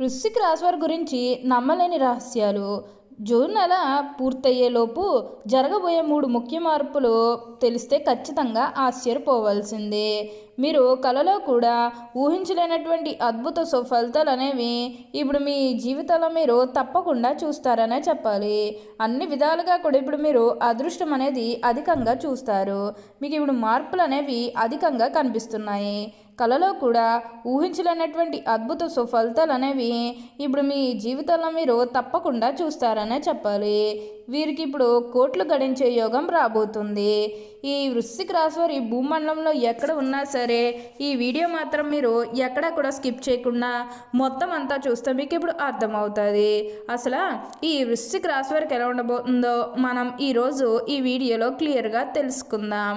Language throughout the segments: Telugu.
వృశ్చిక రాశి వారి గురించి నమ్మలేని రహస్యాలు. జూన్ నెల పూర్తయ్యేలోపు జరగబోయే మూడు ముఖ్య మార్పులు తెలిస్తే ఖచ్చితంగా ఆశ్చర్యపోవాల్సిందే. మీరు కలలో కూడా ఊహించలేనటువంటి అద్భుత సుఫలితాలు అనేవి ఇప్పుడు మీ జీవితంలో మీరు తప్పకుండా చూస్తారనే చెప్పాలి. అన్ని విధాలుగా కూడా ఇప్పుడు మీరు అదృష్టం అనేది అధికంగా చూస్తారు. మీకు ఇప్పుడు మార్పులు అనేవి అధికంగా కనిపిస్తున్నాయి. కళలో కూడా ఊహించలేనటువంటి అద్భుత సుఫలితాలు అనేవి ఇప్పుడు మీ జీవితంలో మీరు తప్పకుండా చూస్తారనే చెప్పాలి. వీరికి ఇప్పుడు కోట్లు గడించే యోగం రాబోతుంది. ఈ వృశ్చిక రాశివారి భూమండలంలో ఎక్కడ ఉన్నా సరే ఈ వీడియో మాత్రం మీరు ఎక్కడ కూడా స్కిప్ చేయకుండా మొత్తం అంతా చూస్తే మీకు ఇప్పుడు అర్థమవుతుంది. అసలు ఈ వృశ్చిక రాశి వారికి ఎలా ఉండబోతుందో మనం ఈరోజు ఈ వీడియోలో క్లియర్గా తెలుసుకుందాం.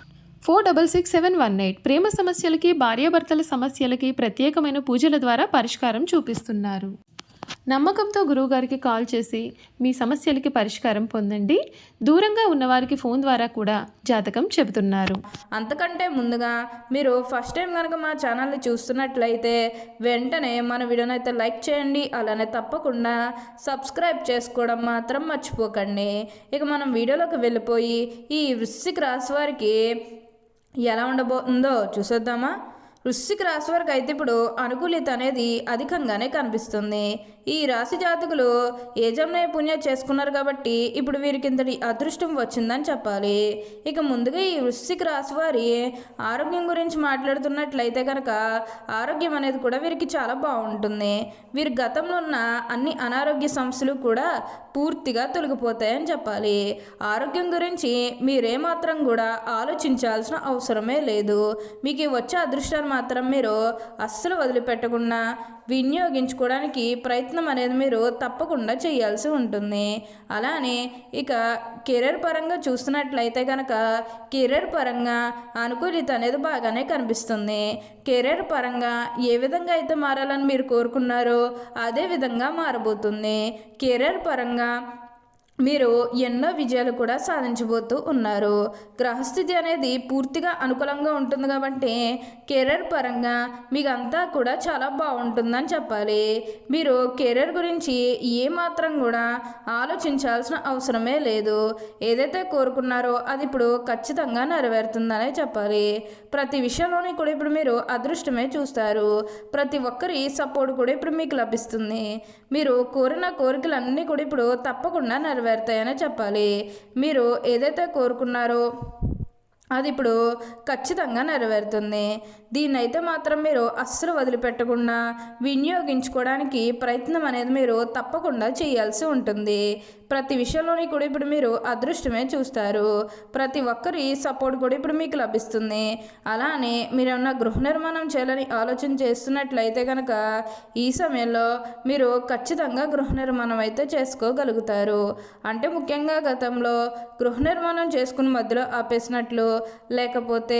four double six seven one eight ప్రేమ సమస్యలకి భార్యాభర్తల సమస్యలకి ప్రత్యేకమైన పూజల ద్వారా పరిష్కారం చూపిస్తున్నారు. నమ్మకంతో గురువుగారికి కాల్ చేసి మీ సమస్యలకి పరిష్కారం పొందండి. దూరంగా ఉన్నవారికి ఫోన్ ద్వారా కూడా జాతకం చెబుతున్నారు. అంతకంటే ముందుగా మీరు ఫస్ట్ టైం కనుక మా ఛానల్ని చూస్తున్నట్లయితే వెంటనే మన వీడియోని అయితే లైక్ చేయండి. అలానే తప్పకుండా సబ్స్క్రైబ్ చేసుకోవడం మాత్రం మర్చిపోకండి. ఇక మనం వీడియోలోకి వెళ్ళిపోయి ఈ వృశ్చిక రాశి వారికి ఎలా ఉండబోతుందో చూసేద్దామా? వృశ్చిక రాశి వారికి అయితే ఇప్పుడు అనుకూలిత అనేది అధికంగానే కనిపిస్తుంది. ఈ రాశి జాతకులు యజమ్నయ పుణ్యం చేసుకున్నారు కాబట్టి ఇప్పుడు వీరికి ఇంతటి అదృష్టం వచ్చిందని చెప్పాలి. ఇక ముందుగా ఈ వృశ్చిక రాశి వారి ఆరోగ్యం గురించి మాట్లాడుతున్నట్లయితే కనుక ఆరోగ్యం అనేది కూడా వీరికి చాలా బాగుంటుంది. వీరి గతంలో ఉన్న అన్ని అనారోగ్య సమస్యలు కూడా పూర్తిగా తొలగిపోతాయని చెప్పాలి. ఆరోగ్యం గురించి మీరేమాత్రం కూడా ఆలోచించాల్సిన అవసరమే లేదు. మీకు వచ్చే అదృష్టాన్ని మాత్రం మీరు అస్సలు వదిలిపెట్టకుండా వినియోగించుకోవడానికి ప్రయత్నం ప్రయత్నం అనేది మీరు తప్పకుండా చేయాల్సి ఉంటుంది. అలానే ఇక కెరీర్ పరంగా చూస్తున్నట్లయితే కనుక కెరీర్ పరంగా అనుకూలిత అనేది బాగానే కనిపిస్తుంది. కెరీర్ పరంగా ఏ విధంగా అయితే మారాలని మీరు కోరుకున్నారో అదే విధంగా మారబోతుంది. కెరీర్ పరంగా మీరు ఎన్నో విజయాలు కూడా సాధించబోతూ ఉన్నారు. గ్రహస్థితి అనేది పూర్తిగా అనుకూలంగా ఉంటుంది కాబట్టి కెరీర్ పరంగా మీకు అంతా కూడా చాలా బాగుంటుందని చెప్పాలి. మీరు కెరీర్ గురించి ఏమాత్రం కూడా ఆలోచించాల్సిన అవసరమే లేదు. ఏదైతే కోరుకున్నారో అది ఇప్పుడు ఖచ్చితంగా నెరవేరుతుందనే చెప్పాలి. ప్రతి విషయంలోని కూడా ఇప్పుడు మీరు అదృష్టమే చూస్తారు. ప్రతి ఒక్కరి సపోర్ట్ కూడా ఇప్పుడు మీకు లభిస్తుంది. మీరు కోరిన కోరికలన్నీ కూడా ఇప్పుడు తప్పకుండా నెరవేరు నెరవేరుతాయనే చెప్పాలి. మీరు ఏదైతే కోరుకున్నారో అది ఇప్పుడు ఖచ్చితంగా నెరవేరుతుంది. దీన్నైతే మాత్రం మీరు అస్సలు వదిలిపెట్టకుండా వినియోగించుకోవడానికి ప్రయత్నం అనేది మీరు తప్పకుండా చేయాల్సి ఉంటుంది. ప్రతి విషయంలోని కూడా ఇప్పుడు మీరు అదృష్టమే చూస్తారు. ప్రతి ఒక్కరి సపోర్ట్ కూడా ఇప్పుడు మీకు లభిస్తుంది. అలానే మీరు ఏమన్నా గృహ నిర్మాణం చేయాలని ఆలోచన చేస్తున్నట్లయితే కనుక ఈ సమయంలో మీరు ఖచ్చితంగా గృహ నిర్మాణం అయితే చేసుకోగలుగుతారు. అంటే ముఖ్యంగా గతంలో గృహ నిర్మాణం చేసుకుని మధ్యలో ఆపేసినట్లు లేకపోతే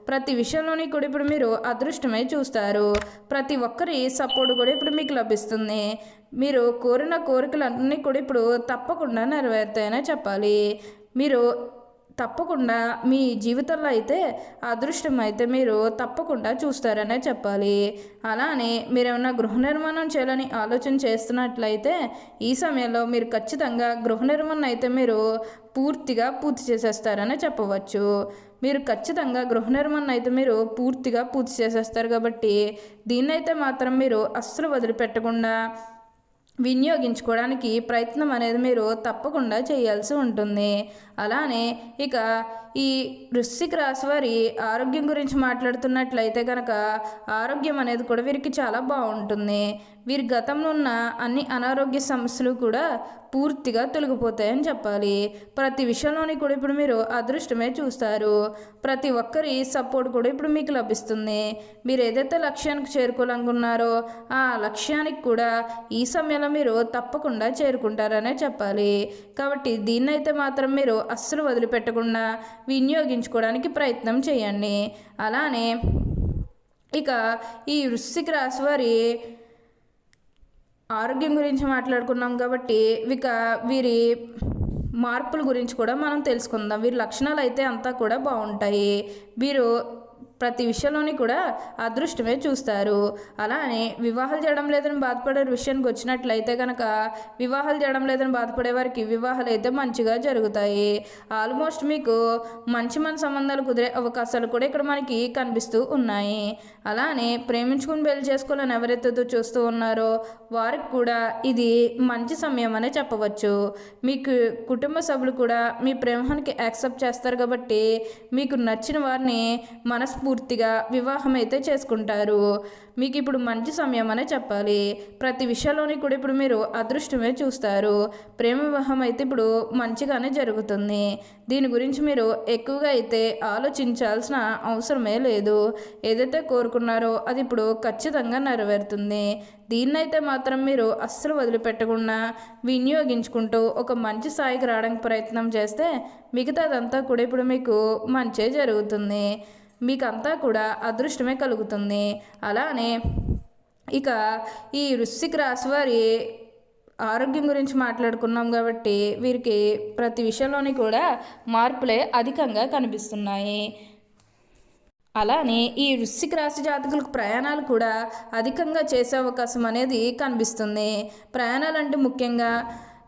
ప్రతి విషయంలోని కూడా ఇప్పుడు మీరు అదృష్టమే చూస్తారు. ప్రతి ఒక్కరి సపోర్ట్ కూడా ఇప్పుడు మీకు లభిస్తుంది. మీరు కోరిన కోరికలన్నీ కూడా ఇప్పుడు తప్పకుండా నెరవేరుతాయనే చెప్పాలి. మీరు తప్పకుండా మీ జీవితంలో అయితే అదృష్టం అయితే మీరు తప్పకుండా చూస్తారనే చెప్పాలి. అలానే మీరు ఏమైనా గృహ నిర్మాణం చేయాలని ఆలోచన చేస్తున్నట్లయితే ఈ సమయంలో మీరు ఖచ్చితంగా గృహ నిర్మాణం అయితే మీరు పూర్తిగా పూర్తి చేసేస్తారనే చెప్పవచ్చు. మీరు ఖచ్చితంగా గృహ నిర్మాణం అయితే మీరు పూర్తిగా పూర్తి చేసేస్తారు కాబట్టి దీన్నైతే మాత్రం మీరు అస్సలు వదిలిపెట్టకుండా వినియోగించుకోవడానికి ప్రయత్నం అనేది మీరు తప్పకుండా చేయాల్సి ఉంటుంది. అలానే ఇక ఈ వృశ్చిక రాశి వారి ఆరోగ్యం గురించి మాట్లాడుతున్నట్లయితే కనుక ఆరోగ్యం అనేది కూడా వీరికి చాలా బాగుంటుంది. వీరి గతంలో ఉన్న అన్ని అనారోగ్య సమస్యలు కూడా పూర్తిగా తొలగిపోతాయని చెప్పాలి. ప్రతి విషయంలోని కూడా ఇప్పుడు మీరు అదృష్టమే చూస్తారు. ప్రతి ఒక్కరి సపోర్ట్ కూడా ఇప్పుడు మీకు లభిస్తుంది. మీరు ఏదైతే లక్ష్యానికి చేరుకోవాలనుకున్నారో ఆ లక్ష్యానికి కూడా ఈ సమయంలో మీరు తప్పకుండా చేరుకుంటారనే చెప్పాలి. కాబట్టి దీన్నైతే మాత్రం మీరు అస్సలు వదిలిపెట్టకుండా వినియోగించుకోవడానికి ప్రయత్నం చేయండి. అలానే ఇక ఈ వృశ్చిక రాశి వారి ఆరోగ్యం గురించి మాట్లాడుకున్నాం కాబట్టి ఇక వీరి మార్పుల గురించి కూడా మనం తెలుసుకుందాం. వీరి లక్షణాలు అయితే అంతా కూడా బాగుంటాయి. వీరు ప్రతి విషయంలోని కూడా అదృష్టమే చూస్తారు. అలానే వివాహాలు చేయడం లేదని బాధపడే విషయానికి వచ్చినట్లయితే కనుక వివాహాలు చేయడం లేదని బాధపడే వారికి వివాహాలు అయితే మంచిగా జరుగుతాయి. ఆల్మోస్ట్ మీకు మంచి మన సంబంధాలు కుదిరే అవకాశాలు కూడా ఇక్కడ మనకి కనిపిస్తూ ఉన్నాయి. అలానే ప్రేమించుకుని పెళ్ళి చేసుకోవాలని ఎవరైతే చూస్తూ ఉన్నారో వారికి కూడా ఇది మంచి సమయం అనే చెప్పవచ్చు. మీకు కుటుంబ సభ్యులు కూడా మీ ప్రేమానికి యాక్సెప్ట్ చేస్తారు కాబట్టి మీకు నచ్చిన వారిని మనస్ఫూర్తిగా వివాహం అయితే చేసుకుంటారు. మీకు ఇప్పుడు మంచి సమయం అనే చెప్పాలి. ప్రతి విషయంలోని కూడా ఇప్పుడు మీరు అదృష్టమే చూస్తారు. ప్రేమ వివాహం అయితే ఇప్పుడు మంచిగానే జరుగుతుంది. దీని గురించి మీరు ఎక్కువగా అయితే ఆలోచించాల్సిన అవసరమే లేదు. ఏదైతే కోరుకున్నారో అది ఇప్పుడు ఖచ్చితంగా నెరవేరుతుంది. దీన్నైతే మాత్రం మీరు అస్సలు వదిలిపెట్టకుండా వినియోగించుకుంటూ ఒక మంచి స్థాయికి రావడానికి ప్రయత్నం చేస్తే మిగతాదంతా కూడా ఇప్పుడు మీకు మంచే జరుగుతుంది. మీకంతా కూడా అదృష్టమే కలుగుతుంది. అలానే ఇక ఈ వృశ్చిక రాశి వారి ఆరోగ్యం గురించి మాట్లాడుకున్నాం కాబట్టి వీరికి ప్రతి విషయంలోని కూడా మార్పులే అధికంగా కనిపిస్తున్నాయి. అలానే ఈ వృశ్చిక రాశి జాతకులకు ప్రయాణాలు కూడా అధికంగా చేసే అవకాశం అనేది కనిపిస్తుంది. ప్రయాణాలు అంటే ముఖ్యంగా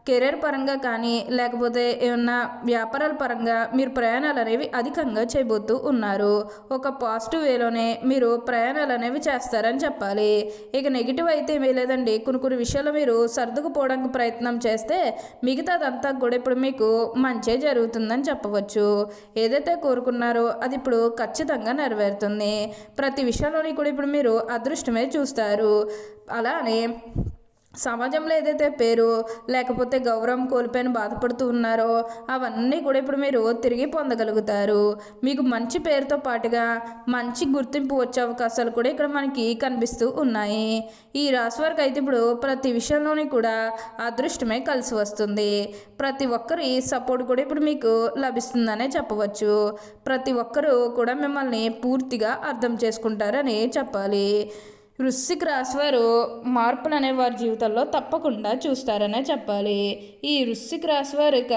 కెరీర్ పరంగా కానీ లేకపోతే ఏమన్నా వ్యాపారాల పరంగా మీరు ప్రయాణాలు అనేవి అధికంగా చేయబోతూ ఉన్నారు. ఒక పాజిటివ్ వేలోనే మీరు ప్రయాణాలు అనేవి చేస్తారని చెప్పాలి. ఇక నెగిటివ్ అయితే ఏమీ లేదండి. కొన్ని కొన్ని విషయాలు మీరు సర్దుకుపోవడానికి ప్రయత్నం చేస్తే మిగతాదంతా కూడా ఇప్పుడు మీకు మంచే జరుగుతుందని చెప్పవచ్చు. ఏదైతే కోరుకున్నారో అది ఇప్పుడు ఖచ్చితంగా నెరవేరుతుంది. ప్రతి విషయంలోని కూడా ఇప్పుడు మీరు అదృష్టమే చూస్తారు. అలానే సమాజంలో ఏదైతే పేరు లేకపోతే గౌరవం కోల్పోయిన బాధపడుతూ ఉన్నారో అవన్నీ కూడా ఇప్పుడు మీరు తిరిగి పొందగలుగుతారు. మీకు మంచి పేరుతో పాటుగా మంచి గుర్తింపు వచ్చే అవకాశాలు కూడా ఇక్కడ మనకి కనిపిస్తూ ఉన్నాయి. ఈ రాశి వారికి అయితే ఇప్పుడు ప్రతి విషయంలోని కూడా అదృష్టమే కలిసి వస్తుంది. ప్రతి ఒక్కరి సపోర్ట్ కూడా ఇప్పుడు మీకు లభిస్తుందనే చెప్పవచ్చు. ప్రతి ఒక్కరూ కూడా మిమ్మల్ని పూర్తిగా అర్థం చేసుకుంటారని చెప్పాలి. వృశ్చిక రాశి వారు మార్పులు అనే వారి జీవితంలో తప్పకుండా చూస్తారనే చెప్పాలి. ఈ వృశ్చిక రాశి వారు ఇక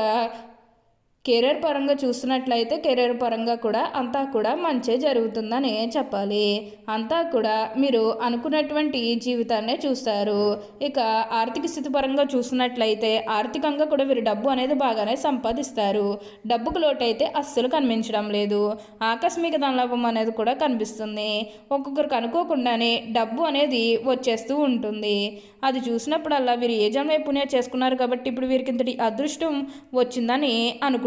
కెరీర్ పరంగా చూస్తున్నట్లయితే కెరీర్ పరంగా కూడా అంతా కూడా మంచే జరుగుతుందని చెప్పాలి. అంతా కూడా మీరు అనుకున్నటువంటి జీవితాన్నే చూస్తారు. ఇక ఆర్థిక స్థితి పరంగా చూసినట్లయితే ఆర్థికంగా కూడా వీరు డబ్బు అనేది బాగానే సంపాదిస్తారు. డబ్బుకు లోటైతే అస్సలు కనిపించడం లేదు. ఆకస్మిక ధనలాభం అనేది కూడా కనిపిస్తుంది. ఒక్కొక్కరికి అనుకోకుండానే డబ్బు అనేది వచ్చేస్తూ ఉంటుంది. అది చూసినప్పుడల్లా వీరు ఏ జన్మ పుణ్య చేసుకున్నారు కాబట్టి ఇప్పుడు వీరికి ఇంతటి అదృష్టం వచ్చిందని